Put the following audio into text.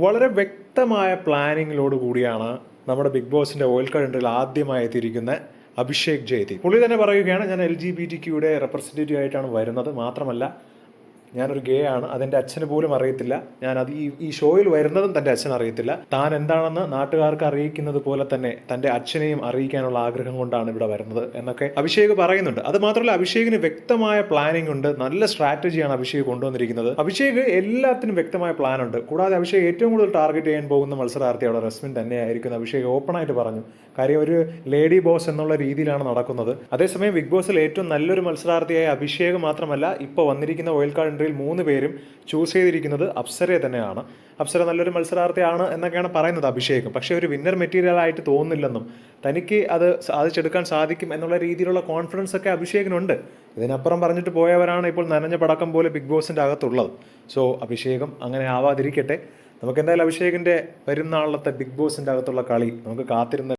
വളരെ വ്യക്തമായ പ്ലാനിങ്ങിലോട് കൂടിയാണ് നമ്മുടെ ബിഗ് ബോസിന്റെ ഓയിൽ കണ്ടറിൽ ആദ്യമായി എത്തിയിരിക്കുന്ന അഭിഷേക് ജയതി പുള്ളി തന്നെ പറയുകയാണ് ഞാൻ L G B T representative ആയിട്ടാണ് വരുന്നത്. മാത്രമല്ല ഞാനൊരു ഗേ ആണ് അതെന്റെ അച്ഛന് പോലും അറിയത്തില്ല. ഞാൻ അത് ഈ ഈ ഷോയിൽ വരുന്നതും തന്റെ അച്ഛൻ അറിയത്തില്ല. താൻ എന്താണെന്ന് നാട്ടുകാർക്ക് അറിയിക്കുന്നത് പോലെ തന്നെ തന്റെ അച്ഛനെയും അറിയിക്കാനുള്ള ആഗ്രഹം കൊണ്ടാണ് ഇവിടെ വരുന്നത് എന്നൊക്കെ അഭിഷേക് പറയുന്നുണ്ട്. അത് മാത്രമല്ല അഭിഷേകിന് വ്യക്തമായ പ്ലാനിംഗ് ഉണ്ട്. നല്ല സ്ട്രാറ്റജിയാണ് അഭിഷേക് കൊണ്ടുവന്നിരിക്കുന്നത്. അഭിഷേക് എല്ലാത്തിനും വ്യക്തമായ പ്ലാൻ ഉണ്ട്. കൂടാതെ അഭിഷേക് ഏറ്റവും കൂടുതൽ ടാർഗറ്റ് ചെയ്യാൻ പോകുന്ന മത്സരാർത്ഥി അവിടെ റസ്മിൻ തന്നെയായിരിക്കും അഭിഷേക് ഓപ്പൺ ആയിട്ട് പറഞ്ഞു. കാര്യം ഒരു ലേഡി ബോസ് എന്നുള്ള രീതിയിലാണ് നടക്കുന്നത്. അതേസമയം ബിഗ് ബോസിൽ ഏറ്റവും നല്ലൊരു മത്സരാർത്ഥിയായ അഭിഷേക് മാത്രമല്ല ഇപ്പോൾ വന്നിരിക്കുന്ന ഓയിൽ കാർഡ് എൻട്രിയിൽ മൂന്ന് പേരും ചൂസ് ചെയ്തിരിക്കുന്നത് അപ്സരയെ തന്നെയാണ്. അപ്സര നല്ലൊരു മത്സരാർത്ഥിയാണ് എന്നൊക്കെയാണ് പറയുന്നത് അഭിഷേകും. പക്ഷേ ഒരു വിന്നർ മെറ്റീരിയൽ ആയിട്ട് തോന്നുന്നില്ലെന്നും തനിക്ക് അത് സാധിച്ചെടുക്കാൻ സാധിക്കും എന്നുള്ള രീതിയിലുള്ള കോൺഫിഡൻസ് ഒക്കെ അഭിഷേകിനുണ്ട്. ഇതിനപ്പുറം പറഞ്ഞിട്ട് പോയവരാണ് ഇപ്പോൾ നനഞ്ഞ പടക്കം പോലെ ബിഗ് ബോസിന്റെ അകത്തുള്ളത്. സോ അഭിഷേകം അങ്ങനെ ആവാതിരിക്കട്ടെ. നമുക്ക് എന്തായാലും അഭിഷേകിന്റെ വരുന്ന ആളത്തെ ബിഗ് ബോസിന്റെ അകത്തുള്ള കളി നമുക്ക് കാത്തിരുന്ന്